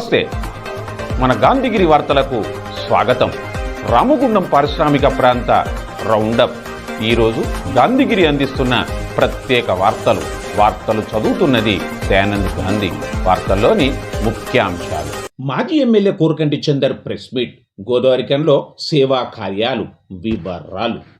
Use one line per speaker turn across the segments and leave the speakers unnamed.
నమస్తే. మన గాంధీగిరి వార్తలకు స్వాగతం. రామగుండం పారిశ్రామిక ప్రాంత రౌండప్. ఈరోజు గాంధీగిరి అందిస్తున్న ప్రత్యేక వార్తలు. వార్తలు చదువుతున్నది దయానంద్ గాంధీ. వార్తల్లోని ముఖ్యాంశాలు.
మాజీ MLA Korakanti Chandar press meet. గోదావరికంలో సేవా కార్యాలు వివరాలు.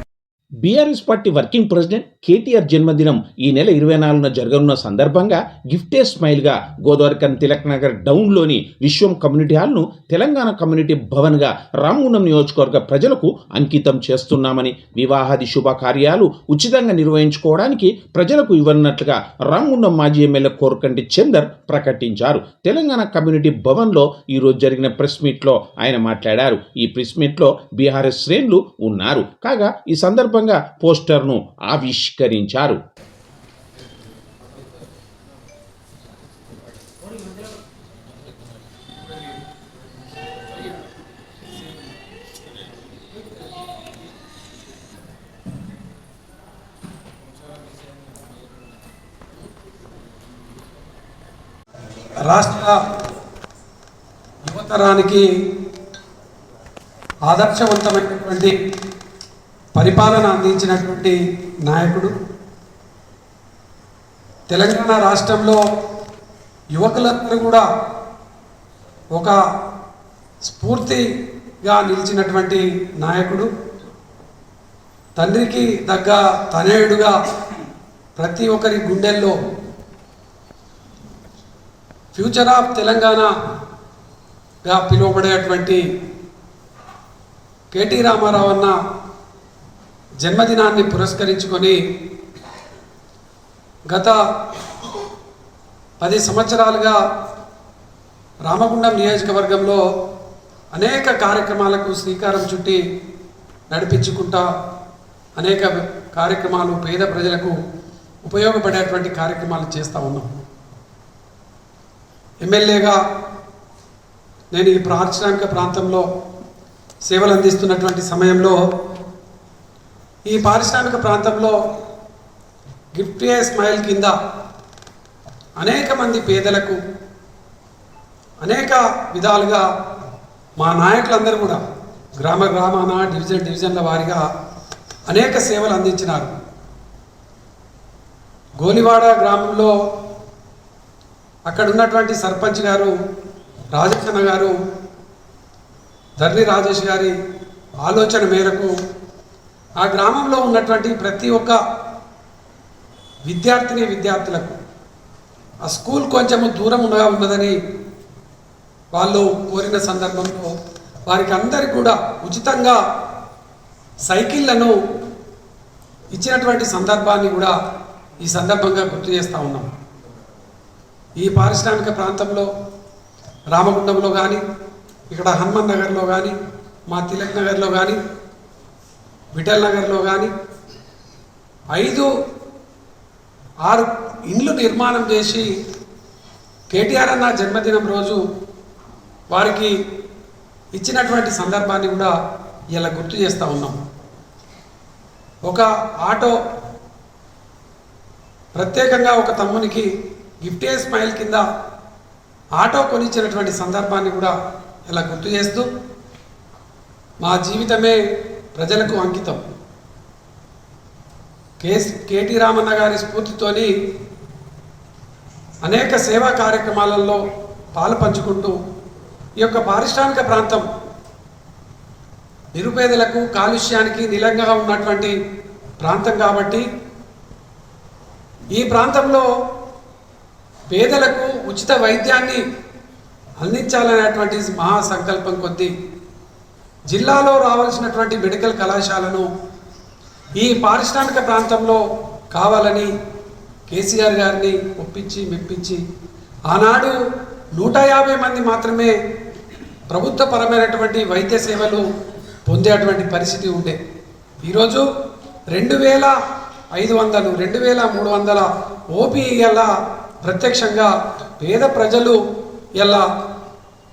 BRS party working president KTR జన్మదినం ఈ నెల ఇరవై నాలుగున జరగనున్న సందర్భంగా గిఫ్టే స్మైల్గా గోదావరికన్ తిలక్ నగర్ డౌన్లోని విశ్వం కమ్యూనిటీ హాల్ను తెలంగాణ కమ్యూనిటీ భవన్గా రామగుండం నియోజకవర్గ ప్రజలకు అంకితం చేస్తున్నామని వివాహాది శుభకార్యాలు ఉచితంగా నిర్వహించుకోవడానికి ప్రజలకు ఇవ్వనున్నట్లుగా రామగుండం మాజీ ఎమ్మెల్యే కోరకంటి చందర్ ప్రకటించారు. తెలంగాణ కమ్యూనిటీ భవన్లో ఈరోజు జరిగిన ప్రెస్ మీట్లో ఆయన మాట్లాడారు. ఈ ప్రెస్ మీట్లో బీఆర్ఎస్ శ్రేణులు ఉన్నారు. కాగా ఈ సందర్భంగా పోస్టర్ను ఆవిష్ ఆవిష్కరించారు
రాష్ట్ర యువతరానికి ఆదర్శవంతమైనటువంటి పరిపాలన అందించినటువంటి నాయకుడు. తెలంగాణ రాష్ట్రంలో యువకులందరూ కూడా ఒక స్ఫూర్తిగా నిలిచినటువంటి నాయకుడు. తండ్రికి తగ్గ తనయుడుగా ప్రతి ఒక్కరి గుండెల్లో ఫ్యూచర్ ఆఫ్ తెలంగాణగా పిలువబడేటువంటి కేటీ రామారావు అన్న జన్మదినాన్ని పురస్కరించుకొని గత పది సంవత్సరాలుగా రామగుండం నియోజకవర్గంలో అనేక కార్యక్రమాలకు శ్రీకారం చుట్టి నడిపించుకుంటా అనేక కార్యక్రమాలు పేద ప్రజలకు ఉపయోగపడేటువంటి కార్యక్రమాలు చేస్తూ ఉన్నాం. ఎమ్మెల్యేగా నేను ఈ పారిశ్రామిక ప్రాంతంలో సేవలు అందిస్తున్నటువంటి సమయంలో ఈ పారిశ్రామిక ప్రాంతంలో గిఫ్ట్ ఏ స్మైల్ కింద అనేక మంది పేదలకు అనేక విధాలుగా మా నాయకులందరూ కూడా గ్రామ గ్రామాన డివిజన్ డివిజన్ల వారిగా అనేక సేవలు అందించినారు. గోలివాడ గ్రామంలో అక్కడ ఉన్నటువంటి సర్పంచ్ గారు రాజకన్న గారు ధర్రి రాజేష్ గారి ఆలోచన మేరకు ఆ గ్రామంలో ఉన్నటువంటి ప్రతి ఒక్క విద్యార్థిని విద్యార్థులకు ఆ స్కూల్ కొంచెము దూరం ఉండగా ఉన్నదని వాళ్ళు కోరిన సందర్భంలో వారికి అందరికీ కూడా ఉచితంగా సైకిళ్ళను ఇచ్చినటువంటి సందర్భాన్ని కూడా ఈ సందర్భంగా గుర్తు చేస్తూ ఉన్నాం. ఈ పారిశ్రామిక ప్రాంతంలో రామగుండంలో కానీ ఇక్కడ హనుమన్ నగర్లో కానీ మా తిలక్ నగర్లో కానీ విఠల్ నగర్లో కానీ ఐదు ఆరు ఇండ్లు నిర్మాణం చేసి కేటీఆర్ అన్న జన్మదినం రోజు వారికి ఇచ్చినటువంటి సందర్భాన్ని కూడా ఇలా గుర్తు చేస్తూ ఉన్నాం. ఒక ఆటో ప్రత్యేకంగా ఒక తమ్మునికి గిఫ్ట్ ఏ స్మైల్ కింద ఆటో కొనిచ్చినటువంటి సందర్భాన్ని కూడా ఇలా గుర్తు చేస్తూ మా జీవితమే ప్రజలకు అంకితం. కేస్ కేటీ రామన్న గారి స్ఫూర్తితోని అనేక సేవా కార్యక్రమాలలో పాలు పంచుకుంటూ ఈ యొక్క పారిశ్రామిక ప్రాంతం నిరుపేదలకు కాలుష్యానికి నిలంగా ఉన్నటువంటి ప్రాంతం కాబట్టి ఈ ప్రాంతంలో పేదలకు ఉచిత వైద్యాన్ని అందించాలనేటువంటి మహా సంకల్పం కొద్దీ జిల్లాలో రావాల్సినటువంటి మెడికల్ కళాశాలను ఈ పారిశ్రామిక ప్రాంతంలో కావాలని కేసీఆర్ గారిని ఒప్పించి మెప్పించి ఆనాడు నూట యాభై మంది మాత్రమే ప్రభుత్వపరమైనటువంటి వైద్య సేవలు పొందేటువంటి పరిస్థితి ఉండే. ఈరోజు రెండు వేల ఐదు వందలు రెండు వేల మూడు వందల ఓపీఎల ప్రత్యక్షంగా పేద ప్రజలు ఎలా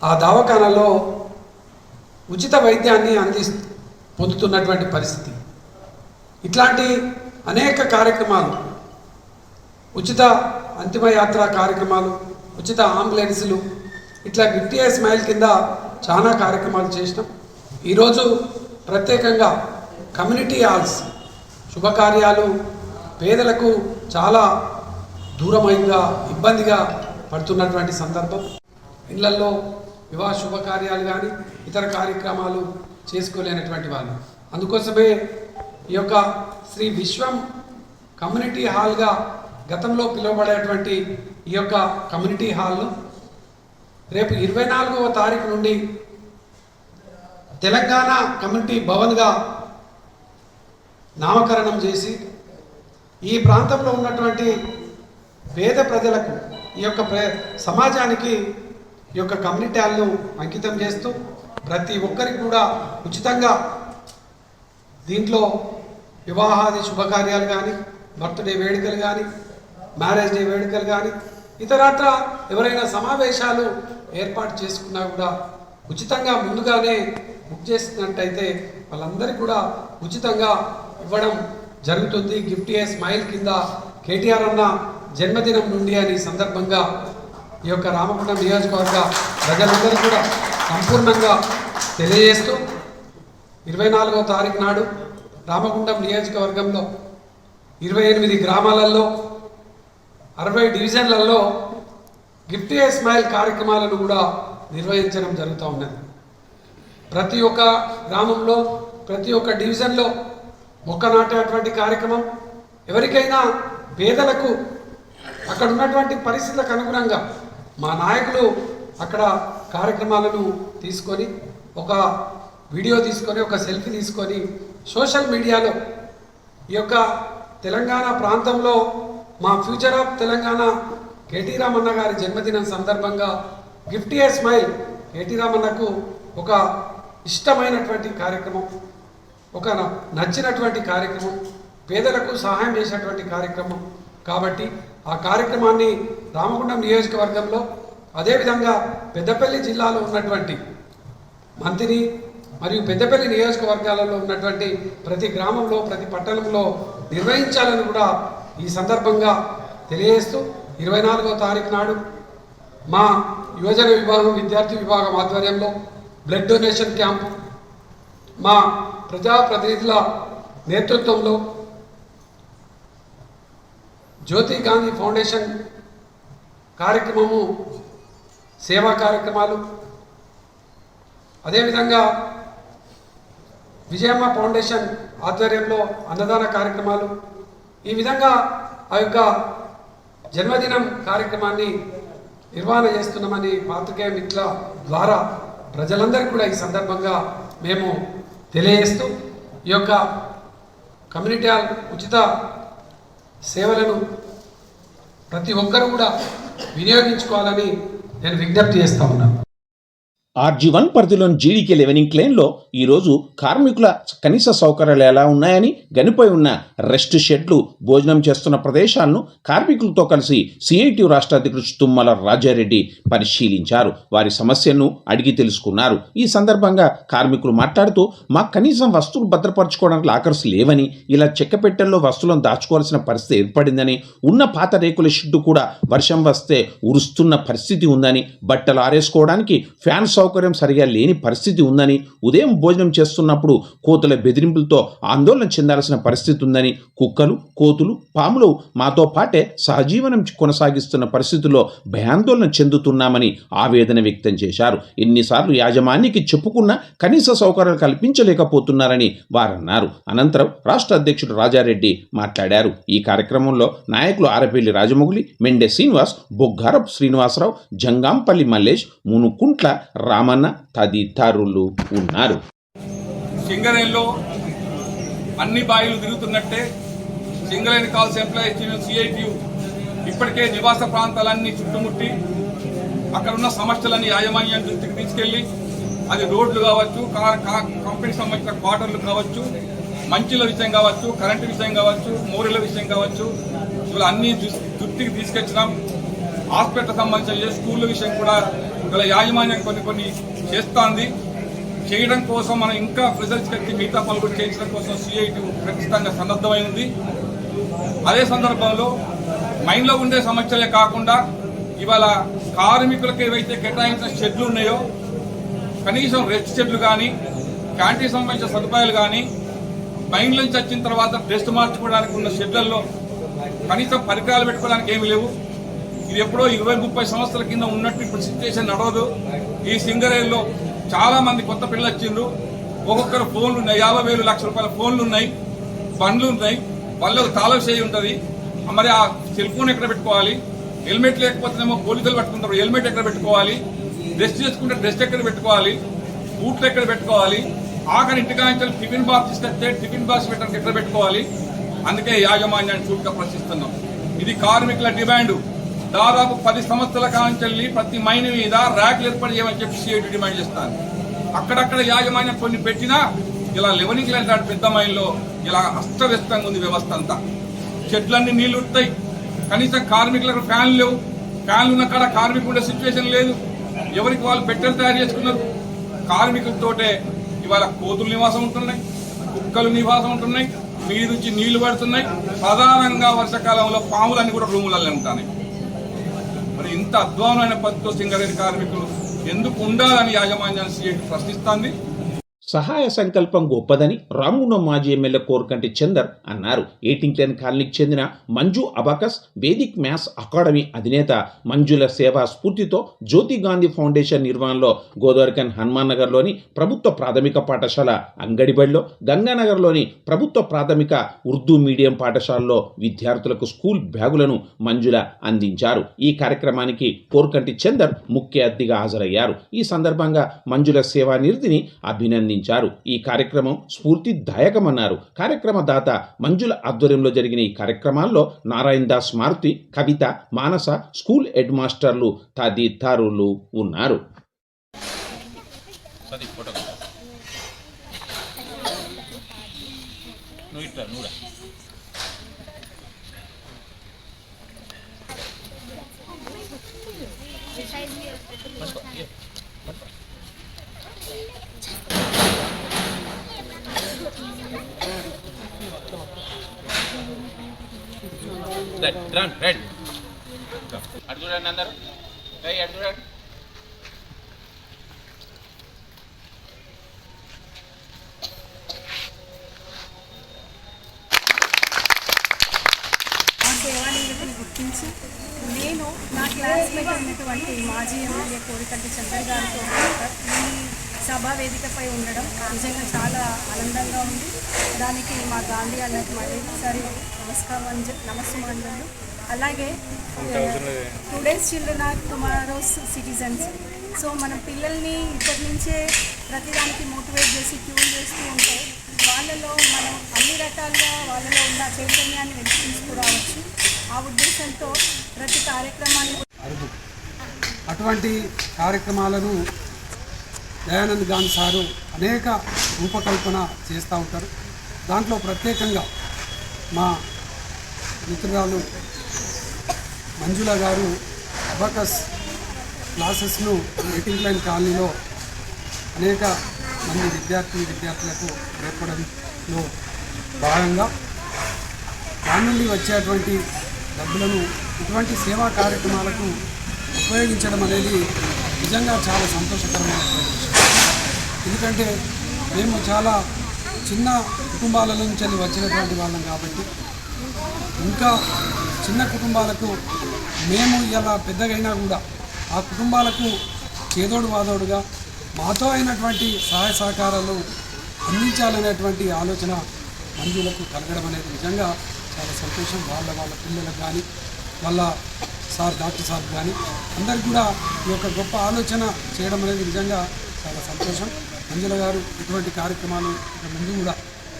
ఆ దవాఖానలో ఉచిత వైద్యాన్ని అంది పొందుతున్నటువంటి పరిస్థితి. ఇట్లాంటి అనేక కార్యక్రమాలు ఉచిత అంతిమయాత్ర కార్యక్రమాలు ఉచిత అంబులెన్సులు ఇట్లా గిఫ్టీ స్మైల్ కింద చాలా కార్యక్రమాలు చేసినాం. ఈరోజు ప్రత్యేకంగా కమ్యూనిటీ హాల్స్ శుభకార్యాలు పేదలకు చాలా దూరమైందిగా ఇబ్బందిగా పడుతున్నటువంటి సందర్భం. ఇళ్ళలో వివాహ శుభకార్యాలు కానీ ఇతర కార్యక్రమాలు చేసుకోలేనటువంటి వాళ్ళు. అందుకోసమే ఈ యొక్క శ్రీ విశ్వం కమ్యూనిటీ హాల్గా గతంలో పిలువబడేటువంటి ఈ యొక్క కమ్యూనిటీ హాల్ను రేపు ఇరవై నాలుగవ తారీఖు నుండి తెలంగాణ కమ్యూనిటీ భవన్గా నామకరణం చేసి ఈ ప్రాంతంలో ఉన్నటువంటి పేద ప్రజలకు ఈ యొక్క ప్ర సమాజానికి ఈ యొక్క కమ్యూనిటీ అంకితం చేస్తూ ప్రతి ఒక్కరికి కూడా ఉచితంగా దీంట్లో వివాహాది శుభకార్యాలు కానీ బర్త్డే వేడుకలు కానీ మ్యారేజ్ డే వేడుకలు కానీ ఇతరత్ర ఎవరైనా సమావేశాలు ఏర్పాటు చేసుకున్నా కూడా ఉచితంగా ముందుగానే బుక్ చేసినట్టయితే వాళ్ళందరికీ కూడా ఉచితంగా ఇవ్వడం జరుగుతుంది. గిఫ్ట్ ఏ స్మైల్ కింద కేటీఆర్ అన్న జన్మదినం నుండి అని సందర్భంగా ఈ యొక్క రామగుండం నియోజకవర్గ ప్రజలందరూ కూడా సంపూర్ణంగా తెలియజేస్తూ ఇరవై నాలుగో తారీఖు నాడు రామగుండం నియోజకవర్గంలో ఇరవై ఎనిమిది గ్రామాలలో అరవై డివిజన్లలో గిఫ్ట్ ఏ స్మైల్ కార్యక్రమాలను కూడా నిర్వహించడం జరుగుతూ ఉన్నది. ప్రతి ఒక్క గ్రామంలో ప్రతి ఒక్క డివిజన్లో మొక్క నాటేటువంటి కార్యక్రమం ఎవరికైనా పేదలకు అక్కడ ఉన్నటువంటి పరిస్థితులకు అనుగుణంగా మా నాయకులు అక్కడ కార్యక్రమాలను తీసుకొని ఒక వీడియో తీసుకొని ఒక సెల్ఫీ తీసుకొని సోషల్ మీడియాలో ఈ యొక్క తెలంగాణ ప్రాంతంలో మా future of Telangana KT Ramanna గారి జన్మదినం సందర్భంగా గిఫ్ట్ ఏ స్మైల్ కేటీ రామన్నకు ఒక ఇష్టమైనటువంటి కార్యక్రమం ఒక నచ్చినటువంటి కార్యక్రమం పేదలకు సహాయం చేసినటువంటి కార్యక్రమం. కాబట్టి ఆ కార్యక్రమాన్ని రామగుండం నియోజకవర్గంలో అదేవిధంగా పెద్దపల్లి జిల్లాలో ఉన్నటువంటి మంత్రి మరియు పెద్దపల్లి నియోజకవర్గాలలో ఉన్నటువంటి ప్రతి గ్రామంలో ప్రతి పట్టణంలో నిర్వహించాలని కూడా ఈ సందర్భంగా తెలియజేస్తూ ఇరవై నాలుగో తారీఖు నాడు మా యువజన విభాగం విద్యార్థి విభాగం ఆధ్వర్యంలో బ్లడ్ డొనేషన్ క్యాంపు మా ప్రజాప్రతినిధుల నేతృత్వంలో జ్యోతి గాంధీ ఫౌండేషన్ కార్యక్రమము సేవా కార్యక్రమాలు. అదేవిధంగా విజయమ్మ ఫౌండేషన్ ఆధ్వర్యంలో అన్నదాన కార్యక్రమాలు. ఈ విధంగా ఆ యొక్క జన్మదినం కార్యక్రమాన్ని నిర్వహణ చేస్తున్నామని పాత్రికేయ మిత్రుల ద్వారా ప్రజలందరికీ కూడా ఈ సందర్భంగా మేము తెలియజేస్తూ ఈ యొక్క కమ్యూనిటీ ఉచిత సేవలను ప్రతి ఒక్కరు కూడా వినియోగించుకోవాలని నేను విజ్ఞప్తి చేస్తా ఉన్నాను.
ఆర్జీ వన్ పరిధిలోని జీడీకే లెవెనింగ్ క్లెయిన్లో ఈరోజు కార్మికుల కనీస సౌకర్యాలు ఎలా ఉన్నాయని గనిపోయి ఉన్న రెస్ట్ షెడ్లు భోజనం చేస్తున్న ప్రదేశాలను కార్మికులతో కలిసి సిఐటి రాష్ట్ర అధ్యక్షుడు తుమ్మల రాజారెడ్డి పరిశీలించారు. వారి సమస్యను అడిగి తెలుసుకున్నారు. ఈ సందర్భంగా కార్మికులు మాట్లాడుతూ మాకు కనీసం వస్తువులు భద్రపరచుకోవడానికి లాకర్స్ లేవని ఇలా చెక్కపెట్టెల్లో వస్తువులను దాచుకోవాల్సిన పరిస్థితి ఏర్పడిందని ఉన్న పాత రేకుల షెడ్డు కూడా వర్షం వస్తే ఉరుస్తున్న పరిస్థితి ఉందని బట్టలు ఆరేసుకోవడానికి ఫ్యాన్ సౌకర్యం సరిగా లేని పరిస్థితి ఉందని ఉదయం భోజనం చేస్తున్నప్పుడు కోతుల బెదిరింపులతో ఆందోళన చెందాల్సిన పరిస్థితి ఉందని కుక్కలు కోతులు పాములు మాతో పాటే సహజీవనం కొనసాగిస్తున్న పరిస్థితుల్లో భయాందోళన చెందుతున్నామని ఆవేదన వ్యక్తం చేశారు. ఎన్నిసార్లు యాజమాన్యానికి చెప్పుకున్నా కనీస సౌకర్యాలు కల్పించలేకపోతున్నారని వారన్నారు. అనంతరం రాష్ట్ర అధ్యక్షుడు రాజారెడ్డి మాట్లాడారు. ఈ కార్యక్రమంలో నాయకులు ఆరపల్లి రాజమౌళి మెండే శ్రీనివాస్ బొగ్గారపు శ్రీనివాసరావు జంగాంపల్లి మల్లేష్ మునుకుంట్ల రామన్న తదితరులు ఉన్నారు.
సింగరేణిలో అన్ని బాయిలు తిరుగుతున్నట్టే Singareni calls employees union CITU ఇప్పటికే నివాస ప్రాంతాలన్నీ చుట్టుముట్టి అక్కడ ఉన్న సమస్యలని యాజమాన్యం దృష్టికి తీసుకెళ్ళి అది రోడ్లు కావచ్చు కా- కా- కంపెనీకి సంబంధించిన క్వార్టర్లు కావచ్చు మంచిల విషయం కావచ్చు కరెంటు విషయం కావచ్చు మోరీల విషయం కావచ్చు ఇవాళ అన్ని దృష్టికి తీసుకొచ్చినాం. హాస్పిటల్ సంబంధించిన స్కూళ్ళ విషయం కూడా గల యాజమాన్యం కొన్ని కొన్ని చేస్తోంది. చేయడం కోసం మనం ఇంకా రిజల్ట్స్ కట్టి మిగతా పనులు కూడా చేయించడం కోసం సిఐటి ఖచ్చితంగా సన్నద్ధమైంది. అదే సందర్భంలో మైండ్లో ఉండే సమస్యలే కాకుండా ఇవాళ కార్మికులకు ఏవైతే కేటాయించిన షెడ్లు ఉన్నాయో కనీసం రెస్ట్ షెడ్లు కానీ క్యాంటీన్ సంబంధించిన సదుపాయాలు కానీ మైండ్ నుంచి వచ్చిన తర్వాత డ్రెస్ మార్చుకోవడానికి ఉన్న షెడ్లలో కనీసం పరికరాలు పెట్టుకోవడానికి ఏమి లేవు. ఇది ఎప్పుడో ఇరవై ముప్పై సంవత్సరాల కింద ఉన్నట్టు ఇప్పుడు సిచ్యువేషన్ నడవదు. ఈ సింగరేల్లో చాలా మంది కొత్త పిల్లలు వచ్చిండ్రు. ఒక్కొక్కరు ఫోన్లు ఉన్నాయి. యాభై వేలు లక్ష రూపాయల ఫోన్లు ఉన్నాయి. బండ్లు ఉన్నాయి. వాళ్ళకు తాళం చేయి ఉంటుంది. మరి ఆ సెల్ ఫోన్ ఎక్కడ పెట్టుకోవాలి? హెల్మెట్ లేకపోతేనేమో పోలీసులు పట్టుకుంటారు. హెల్మెట్ ఎక్కడ పెట్టుకోవాలి? డ్రెస్ చేసుకుంటే డ్రెస్ ఎక్కడ పెట్టుకోవాలి? బూట్లు ఎక్కడ పెట్టుకోవాలి? ఆఖరి ఇంటికాంచెలు టిఫిన్ బాక్స్ తీసుకొస్తే టిఫిన్ బాక్స్ పెట్టడానికి ఎక్కడ పెట్టుకోవాలి? అందుకే యాజమాన్యాన్ని చూడక ప్రశ్నిస్తున్నాం. ఇది కార్మికుల డిమాండ్. దాదాపు పది సంవత్సరాల కాంచెల్ని ప్రతి మైన్ మీద ర్యాక్లు ఏర్పాటు చేయమని చెప్పి సిఐటి డిమాండ్ చేస్తాను. అక్కడక్కడ యాజమాన్యం కొన్ని పెట్టినా ఇలా లెవెనింగ్ లాంటి పెద్ద మైన్లో ఇలా అస్తవ్యస్తంగా ఉంది వ్యవస్థ అంతా. చెట్లన్నీ నీళ్ళు ఉంటాయి కనీసం కార్మికులకు ఫ్యాన్లు లేవు. ఫ్యాన్లు ఉన్న కాడ కార్మికులు ఉండే సిచ్యువేషన్ లేదు. ఎవరికి వాళ్ళు పెట్టెలు తయారు చేసుకున్నారు? కార్మికులతోటే ఇవాళ కోతులు నివాసం ఉంటున్నాయి. కుక్కలు నివాసం ఉంటున్నాయి. మీద నుంచి నీళ్ళు పడుతున్నాయి. ప్రధానంగా వర్షాకాలంలో పాములన్నీ కూడా రూములలో ఉంటాయి. మరి ఇంత అధ్వానమైన పద్ధతితో సింగరేణి కార్మికులు ఎందుకు ఉండాలని యాజమాన్యాన్ని ప్రశ్నిస్తాంది?
సహాయ సంకల్పం గొప్పదని రామున్న మాజీ ఎమ్మెల్యే కోరకంటి చందర్ అన్నారు. ఎయిటింగ్లెన్ కాలనీకి చెందిన Manju abacus vedic maths academy అధినేత మంజుల సేవా స్ఫూర్తితో జ్యోతి గాంధీ ఫౌండేషన్ నిర్వహణలో గోదావరికన్ హనుమాన్ నగర్లోని ప్రభుత్వ ప్రాథమిక పాఠశాల అంగడిబడిలో గంగానగర్లోని ప్రభుత్వ ప్రాథమిక ఉర్దూ మీడియం పాఠశాలలో విద్యార్థులకు స్కూల్ బ్యాగులను మంజుల అందించారు. ఈ కార్యక్రమానికి కోరకంటి చందర్ ముఖ్య అతిథిగా హాజరయ్యారు. ఈ సందర్భంగా మంజుల సేవా నిధిని అభినందించారు. ఈ కార్యక్రమం స్ఫూర్తిదాయకమన్నారు. కార్యక్రమ దాత మంజుల ఆధ్వర్యంలో జరిగిన ఈ కార్యక్రమాల్లో నారాయణ దాస్ మారుతి కవిత మానస స్కూల్ హెడ్ మాస్టర్లు తదితరులు ఉన్నారు.
అటు చూడండి అందరు. అటు చూడండి.
గుర్తించి నేను నా క్లాస్మేట్ అయినటువంటి మాజీ ఎమ్మెల్యే కోరికంటి చంద్ర గారితో సభా వేదికపై ఉండడం నిజంగా చాలా ఆనందంగా ఉంది. దానికి మా గాంధీ అన్నట్టు మళ్ళీసారి నమస్కారం నమస్కారం అలాగే today's children are tomorrow's citizens so మన పిల్లల్ని ఇప్పటి నుంచే ప్రతిదానికి మోటివేట్ చేసి ట్యూన్ చేస్తూ ఉంటే వాళ్ళలో మనం అన్ని రకాలుగా వాళ్ళలో ఉన్న చైతన్యాన్ని వెలికి తీసుకురావచ్చు ఆ ఉద్దేశంతో ప్రతి కార్యక్రమాన్ని
అటువంటి కార్యక్రమాలను దయానంద్ గాంధీ సారు అనేక రూపకల్పన చేస్తూ ఉంటారు. దాంట్లో ప్రత్యేకంగా మా మిత్రురాలు మంజుల గారు అబకస్ క్లాసెస్ను ఎయిటింగ్ లైన్ కాలనీలో అనేక మంది విద్యార్థి విద్యార్థులకు నేర్పడంలో భాగంగా దాని నుండి వచ్చేటువంటి డబ్బులను ఇటువంటి సేవా కార్యక్రమాలకు ఉపయోగించడం అనేది నిజంగా చాలా సంతోషకరమైన విషయం. ఎందుకంటే మేము చాలా చిన్న కుటుంబాల నుంచి వచ్చినటువంటి వాళ్ళం కాబట్టి ఇంకా చిన్న కుటుంబాలకు మేము ఇలా పెద్దగైనా కూడా ఆ కుటుంబాలకు చేదోడు వాదోడుగా మాతో అయినటువంటి సహాయ సహకారాలు అందించాలనేటువంటి ఆలోచన మంజులకు కలగడం అనేది నిజంగా చాలా సంతోషం. వాళ్ళ వాళ్ళ పిల్లలకు కానీ వాళ్ళ సార్ డాక్టర్ సార్ కానీ అందరికి కూడా ఈ యొక్క గొప్ప ఆలోచన చేయడం అనేది నిజంగా చాలా సంతోషం. మంజుల గారు ఇటువంటి కార్యక్రమాలు ముందు కూడా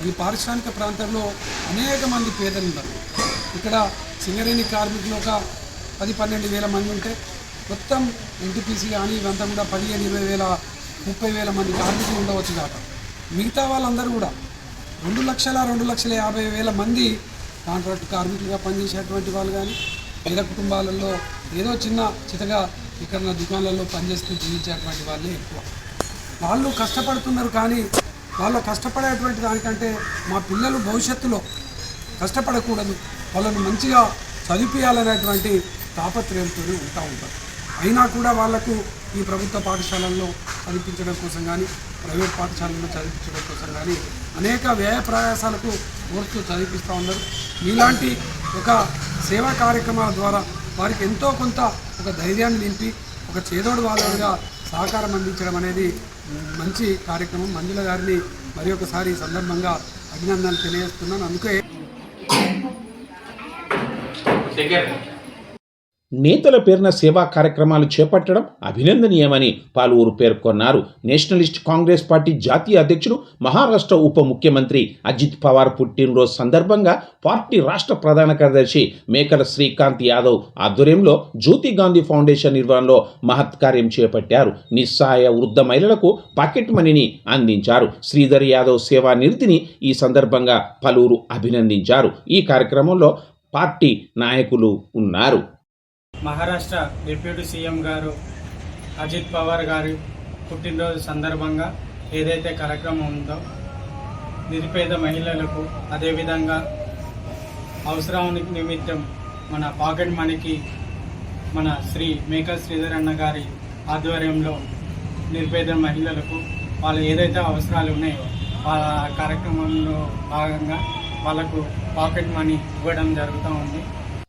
ఈ పారిశ్రామిక ప్రాంతంలో అనేక మంది పేదలు ఉన్నారు ఇక్కడ సింగరేణి కార్మికులు ఒక పది పన్నెండు వేల మంది ఉంటే మొత్తం ఎన్టీపీసీ కానీ ఇవంతా కూడా పదిహేను ఇరవై వేల ముప్పై వేల మంది కార్మికులు ఉండవచ్చు కాక. మిగతా వాళ్ళందరూ కూడా రెండు లక్షల రెండు లక్షల యాభై వేల మంది కాంట్రాక్ట్ కార్మికులుగా పనిచేసేటువంటి వాళ్ళు కానీ పేద కుటుంబాలలో ఏదో చిన్న చితగా ఇక్కడ దుకాణాలలో పనిచేస్తూ జీవించేటువంటి వాళ్ళే ఎక్కువ. వాళ్ళు కష్టపడుతున్నారు కానీ వాళ్ళు కష్టపడేటువంటి దానికంటే మా పిల్లలు భవిష్యత్తులో కష్టపడకూడదు. వాళ్ళను మంచిగా చదివిపించాలనేటువంటి తాపత్రయంతో ఉంటా ఉంటారు. అయినా కూడా వాళ్ళకు ఈ ప్రభుత్వ పాఠశాలల్లో చదివించడం కోసం కానీ ప్రైవేట్ పాఠశాలల్లో చదివించడం కోసం కానీ అనేక వ్యయ ప్రయాసాలకు కోరుతూ చదివిస్తూ ఉన్నారు. ఇలాంటి ఒక సేవా కార్యక్రమాల ద్వారా వారికి ఎంతో కొంత ఒక ధైర్యాన్ని నింపి ఒక చేదోడు వాళ్ళగా సహకారం అందించడం అనేది మంచి కార్యక్రమం. మంజుల గారిని మరి ఒకసారి సందర్భంగా అభినందనలు తెలియజేస్తున్నాను. అందుకే
నేతల పేరున సేవా కార్యక్రమాలు చేపట్టడం అభినందనీయమని పలువురు పేర్కొన్నారు. నేషనలిస్ట్ కాంగ్రెస్ పార్టీ జాతీయ అధ్యక్షుడు మహారాష్ట్ర ఉప ముఖ్యమంత్రి అజిత్ పవార్ పుట్టినరోజు సందర్భంగా పార్టీ రాష్ట్ర ప్రధాన కార్యదర్శి మేకల శ్రీకాంత్ యాదవ్ ఆధ్వర్యంలో జ్యోతి గాంధీ ఫౌండేషన్ నిర్వహణలో మహత్ కార్యం చేపట్టారు. నిస్సహాయ వృద్ధ మహిళలకు పాకెట్ మనీని అందించారు. శ్రీధర్ యాదవ్ సేవా నిరతిని ఈ సందర్భంగా పలువురు అభినందించారు. ఈ కార్యక్రమంలో పార్టీ నాయకులు ఉన్నారు.
మహారాష్ట్ర డిప్యూటీ సీఎం గారు అజిత్ పవార్ గారి పుట్టినరోజు సందర్భంగా ఏదైతే కార్యక్రమం ఉందో నిరుపేద మహిళలకు అదేవిధంగా అవసరానికి నిమిత్తం మన పాకెట్ మనీకి మన శ్రీ మేక శ్రీధర్ అన్న గారి ఆధ్వర్యంలో నిరుపేద మహిళలకు వాళ్ళు ఏదైతే అవసరాలు ఉన్నాయో వాళ్ళ కార్యక్రమంలో భాగంగా వాళ్ళకు పాకెట్ మనీ ఇవ్వడం జరుగుతూ ఉంది.